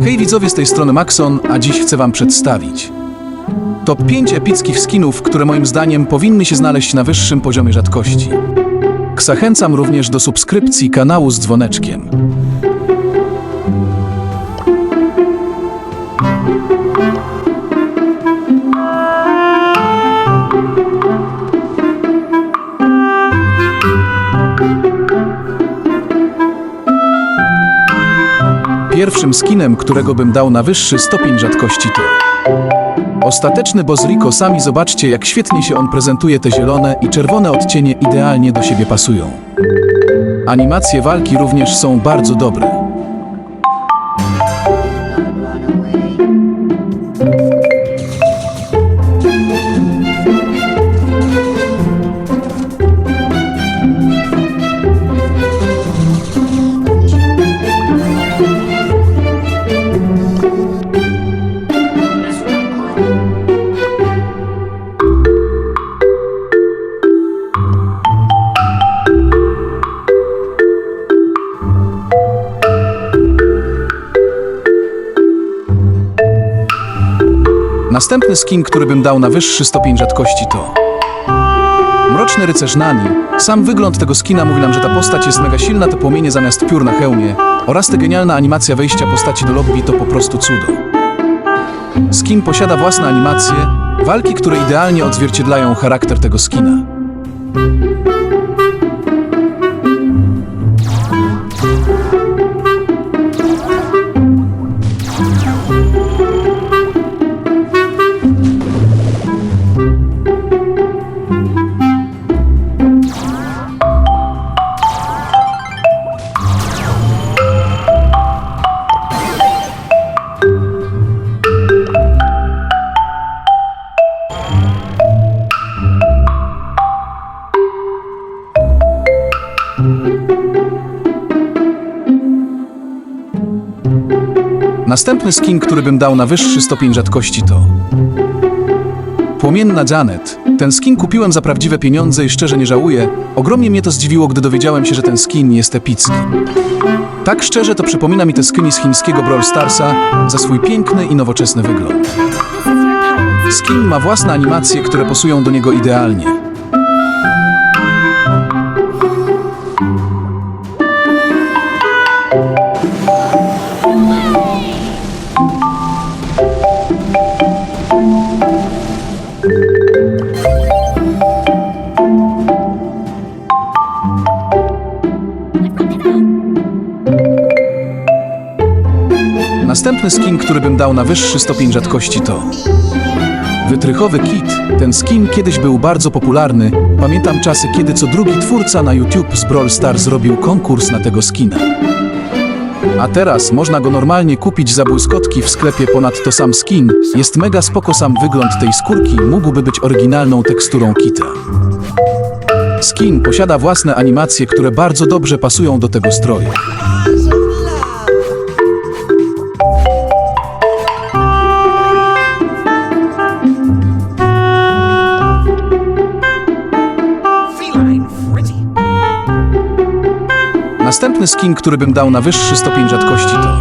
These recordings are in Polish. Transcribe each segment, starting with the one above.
Hej widzowie, z tej strony Maxon, a dziś chcę wam przedstawić Top 5 epickich skinów, które moim zdaniem powinny się znaleźć na wyższym poziomie rzadkości. Zachęcam również do subskrypcji kanału z dzwoneczkiem. Pierwszym skinem, którego bym dał na wyższy stopień rzadkości to Ostateczny boss Rico, sami zobaczcie jak świetnie się on prezentuje, te zielone i czerwone odcienie idealnie do siebie pasują. Animacje walki również są bardzo dobre. Następny skin, który bym dał na wyższy stopień rzadkości to Mroczny rycerz Nani. Sam wygląd tego skina mówi nam, że ta postać jest mega silna, te płomienie zamiast piór na hełmie oraz ta genialna animacja wejścia postaci do lobby to po prostu cudo. Skin posiada własne animacje, walki, które idealnie odzwierciedlają charakter tego skina. Następny skin, który bym dał na wyższy stopień rzadkości to Płomienna Janet. Ten skin kupiłem za prawdziwe pieniądze i szczerze nie żałuję. Ogromnie mnie to zdziwiło, gdy dowiedziałem się, że ten skin jest epicki. Tak szczerze to przypomina mi te skiny z chińskiego Brawl Starsa za swój piękny i nowoczesny wygląd. Skin ma własne animacje, które pasują do niego idealnie. Następny skin, który bym dał na wyższy stopień rzadkości to Wytrychowy kit. Ten skin kiedyś był bardzo popularny. Pamiętam czasy, kiedy co drugi twórca na YouTube z Brawl Stars zrobił konkurs na tego skina. A teraz można go normalnie kupić za błyskotki w sklepie, ponadto sam skin jest mega spoko, sam wygląd tej skórki mógłby być oryginalną teksturą kita. Skin posiada własne animacje, które bardzo dobrze pasują do tego stroju. Następny skin, który bym dał na wyższy stopień rzadkości to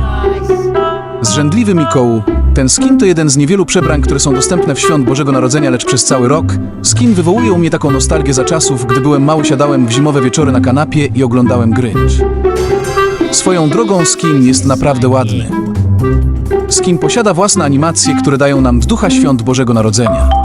Zrzędliwy Mikoł. Ten skin to jeden z niewielu przebrań, które są dostępne w świąt Bożego Narodzenia, lecz przez cały rok. Skin wywołuje u mnie taką nostalgię za czasów, gdy byłem mały, siadałem w zimowe wieczory na kanapie i oglądałem Grinch. Swoją drogą skin jest naprawdę ładny. Skin posiada własne animacje, które dają nam ducha świąt Bożego Narodzenia.